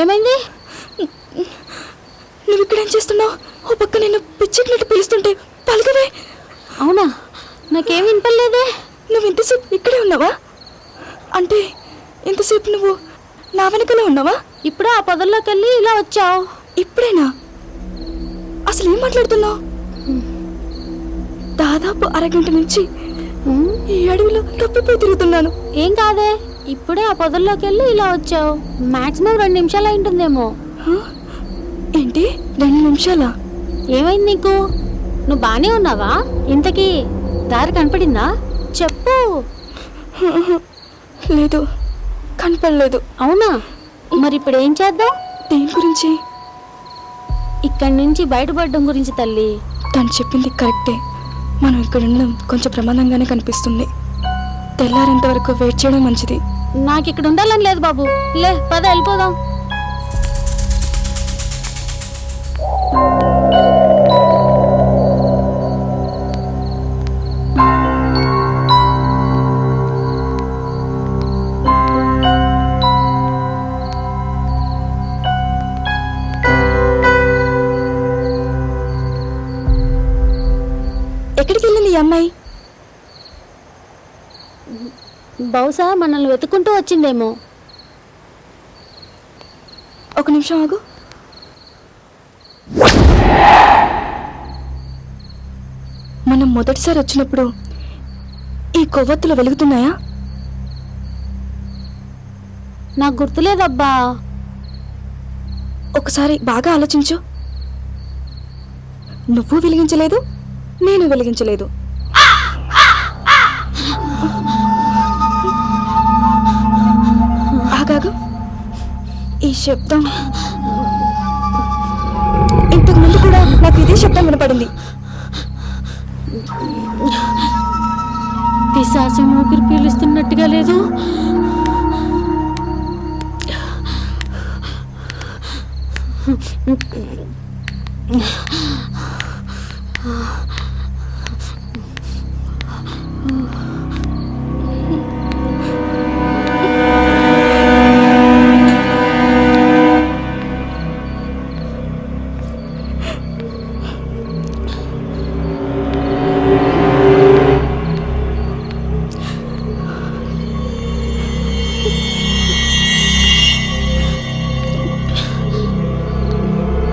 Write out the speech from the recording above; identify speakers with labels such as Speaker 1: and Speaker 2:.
Speaker 1: ఏమైంది?
Speaker 2: నువ్వు ఇక్కడేం చేస్తున్నావు? ఓ పక్క నేను పిచ్చెక్కినట్టు పిలుస్తుంటే పలకవే.
Speaker 1: అవునా? నాకేం వినపడలేదే.
Speaker 2: నువ్వు ఇంతసేపు ఇక్కడే ఉన్నావా? అంటే ఇంతసేపు నువ్వు నా వెనకనే ఉన్నావా?
Speaker 1: ఇప్పుడే ఆ పొదల్లోకి వెళ్ళి ఇలా వచ్చావు.
Speaker 2: ఇప్పుడేనా? అసలు ఏం మాట్లాడుతున్నావు? దాదాపు అరగంట నుంచి ఈ అడవిలో తప్పిపోయి తిరుగుతున్నాను.
Speaker 1: ఏం కాదే? ఇప్పుడే ఆ పొదల్లోకి వెళ్ళి ఇలా వచ్చావు. మాక్సిమం రెండు నిమిషాలు అయి ఉంటుందేమో
Speaker 2: హ? ఏంటి? రెండు నిమిషాలా?
Speaker 1: ఏమైంది నీకు? నువ్వు బానే ఉన్నావా? ఇంతకీ దారి కనపడిందా? చెప్పు.
Speaker 2: లేదు. కనపడలేదు.
Speaker 1: అవునా? మరి ఇప్పుడు ఏం చేద్దాం?
Speaker 2: దేని గురించి?
Speaker 1: ఇక్కడి నుంచి బయటపడడం గురించి తల్లి.
Speaker 2: తను చెప్పింది కరెక్టే. మనం ఇక్కడ ఉండడం కొంచెం ప్రమాదంగానే కనిపిస్తుంది. తెల్లారేంత వరకు వెయిట్ చేయడం మంచిది.
Speaker 1: నాకు ఇక్కడ ఉండాలని లేదు బాబు. లే పద వెళ్ళిపోదాం.
Speaker 2: ఎక్కడికి వెళ్ళింది ఈ అమ్మాయి?
Speaker 1: బహుశా మనల్ని వెతుక్కుంటూ వచ్చిందేమో.
Speaker 2: ఒక నిమిషం ఆగు. మనం మొదటిసారి వచ్చినప్పుడు ఈ కొవ్వొత్తులు వెలుగుతున్నాయా?
Speaker 1: నాకు గుర్తులేదబ్బా.
Speaker 2: ఒకసారి బాగా ఆలోచించు. నువ్వు వెలిగించలేదు నేను వెలిగించలేదు. ఆగాగు ఈ శబ్దం ఇంతకు ముందు కూడా నాకు ఇదే శబ్దం వినపడింది.
Speaker 1: పిశాచం ఊపిరి పీలుస్తున్నట్టుగా లేదు?